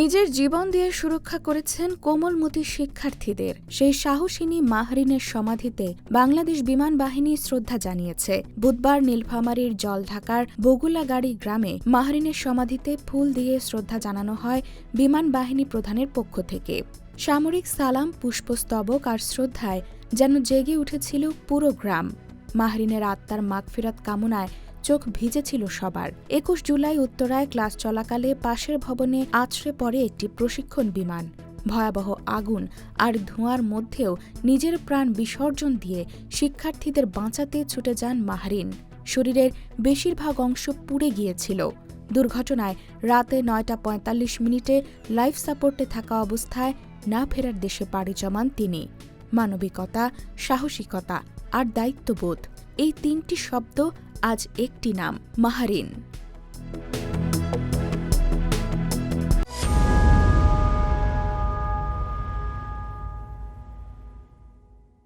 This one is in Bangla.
নিজের জীবন দিয়ে সুরক্ষা করেছেন কোমলমতি শিক্ষার্থীদের। সেই সাহসিনী মাহরিনের সমাধিতে বাংলাদেশ বিমান বাহিনী শ্রদ্ধা জানিয়েছে। বুধবার নীলফামারীর জলঢাকার বগুলাগাড়ি গ্রামে মাহরিনের সমাধিতে ফুল দিয়ে শ্রদ্ধা জানানো হয় বিমান বাহিনী প্রধানের পক্ষ থেকে। সামরিক সালাম, পুষ্পস্তবক আর শ্রদ্ধায় যেন জেগে উঠেছিল পুরো গ্রাম। মাহরিনের আত্মার মাগফিরাত কামনায় চোখ ভিজেছিল সবার। একুশ জুলাই উত্তরায় ক্লাস চলাকালে পাশের ভবনে আছড়ে পড়ে একটি প্রশিক্ষণ বিমান। ভয়াবহ আগুন আর ধোঁয়ার মধ্যেও নিজের প্রাণ বিসর্জন দিয়ে শিক্ষার্থীদের বাঁচাতে ছুটে যান মাহরিন। শরীরের বেশিরভাগ অংশ পুড়ে গিয়েছিল। দুর্ঘটনায় রাতে নয়টা পঁয়তাল্লিশ মিনিটে লাইফ সাপোর্টে থাকা অবস্থায় না ফেরার দেশে পাড়ি জমান তিনি। মানবিকতা, সাহসিকতা আর দায়িত্ববোধ। এই তিনটি শব্দ আজ একটি নাম মাহারিন।